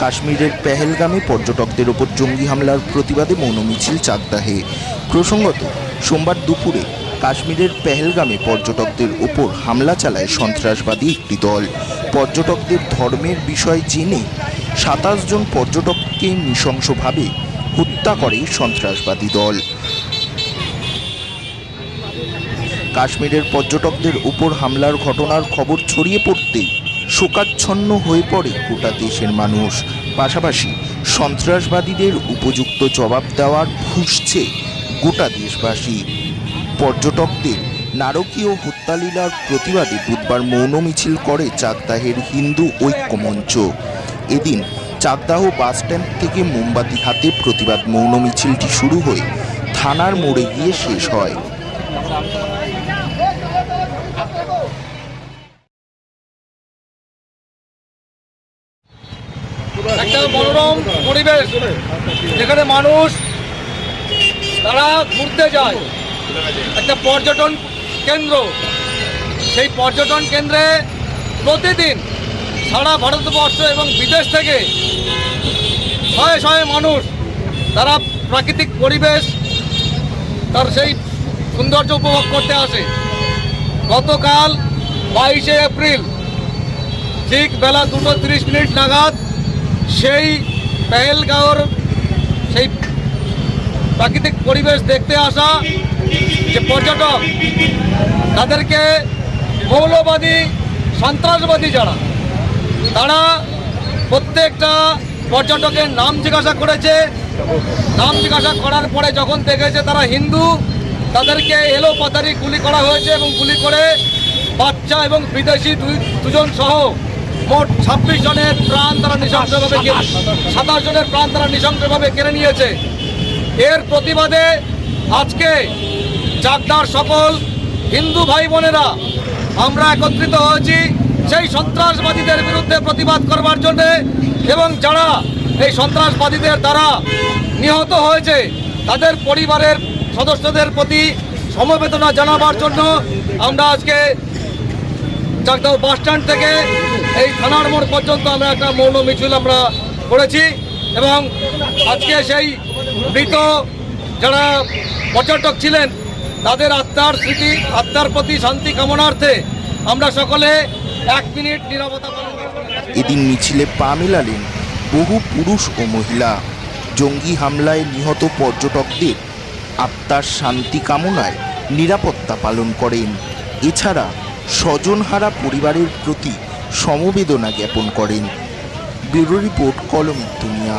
কাশ্মীরের পেহেলগামে পর্যটকদের ওপর জঙ্গি হামলার প্রতিবাদে মৌন মিছিল চাকদাহে। প্রসঙ্গত, সোমবার দুপুরে কাশ্মীরের পেহেলগামে পর্যটকদের ওপর হামলা চালায় সন্ত্রাসবাদী একটি দল। পর্যটকদের ধর্মের বিষয় জেনে সাতাশ জন পর্যটককে নৃশংসভাবে হত্যা করে সন্ত্রাসবাদী দল। কাশ্মীরের পর্যটকদের উপর হামলার ঘটনার খবর ছড়িয়ে পড়তেই শোকাচ্ছন্ন হয়ে পড়ে গোটা দেশের মানুষ। পাশাপাশি সন্ত্রাসবাদীদের উপযুক্ত জবাব দেওয়ার ফুসছে গোটা দেশবাসী। পর্যটকদের নারকীয় হত্যালীলার প্রতিবাদে বুধবার মৌন মিছিল করে চাকদাহের হিন্দু ঐক্য মঞ্চ এদিন চাকদাহ বাসস্ট্যান্ড থেকে মোমবাতি হাতে প্রতিবাদ মৌন মিছিলটি শুরু হয়ে থানার মোড়ে গিয়ে শেষ হয়। একটা মনোরম পরিবেশ যেখানে মানুষ, তারা ঘুরতে যায়। একটা পর্যটন কেন্দ্র। সেই পর্যটন কেন্দ্রে প্রতিদিন সারা ভারতবর্ষ এবং বিদেশ থেকে শয়ে শয়ে মানুষ, তারা প্রাকৃতিক পরিবেশ, তার সেই সৌন্দর্য উপভোগ করতে আসে। গতকাল বাইশে এপ্রিল, ঠিক বেলা দুটো তিরিশ মিনিট নাগাদ সেই পেহেলগাঁওর সেই প্রাকৃতিক পরিবেশ দেখতে আসা যে পর্যটক, তাদেরকে মৌলবাদী, সন্ত্রাসবাদী যারা, তারা প্রত্যেকটা পর্যটকের নাম জিজ্ঞাসা করেছে। নাম জিজ্ঞাসা করার পরে যখন দেখেছে তারা হিন্দু, তাদেরকে এলো পাতারি গুলি করা হয়েছে এবং গুলি করে বাচ্চা এবং বিদেশি দুই দুজন সহ মোট ছাব্বিশ জনের প্রাণ তারা নৃশংসভাবে সাতাশ জনের প্রাণ তারা নৃশংসভাবে কেড়ে নিয়েছে। এর প্রতিবাদে আজকে চাকদার সকল হিন্দু ভাই বোনেরা, আমরা একত্রিত হয়েছি সেই সন্ত্রাসবাদীদের বিরুদ্ধে প্রতিবাদ করবার জন্য এবং যারা এই সন্ত্রাসবাদীদের দ্বারা নিহত হয়েছে, তাদের পরিবারের সদস্যদের প্রতি সমবেদনা জানাবার জন্য আমরা আজকে চাকদাও বাস স্ট্যান্ড থেকে এই থানার মোড় পর্যন্ত আমরা একটা মৌন মিছিল আমরা করেছি এবং আজকে সেই মৃত যারা পর্যটক ছিলেন, তাদের আত্মার স্মৃতি, আত্মার প্রতি শান্তি কামনার্থে আমরা সকলে এক মিনিট নিরবতা পালন এদিন মিছিলে পা মেলালেন বহু পুরুষ ও মহিলা। জঙ্গি হামলায় নিহত পর্যটকদের আত্মার শান্তি কামনায় নিরাপত্তা পালন করেন। এছাড়া স্বজনহারা পরিবারের প্রতি সমবেদনা জ্ঞাপন করেন ব্যুরো রিপোর্ট কলম দুনিয়া।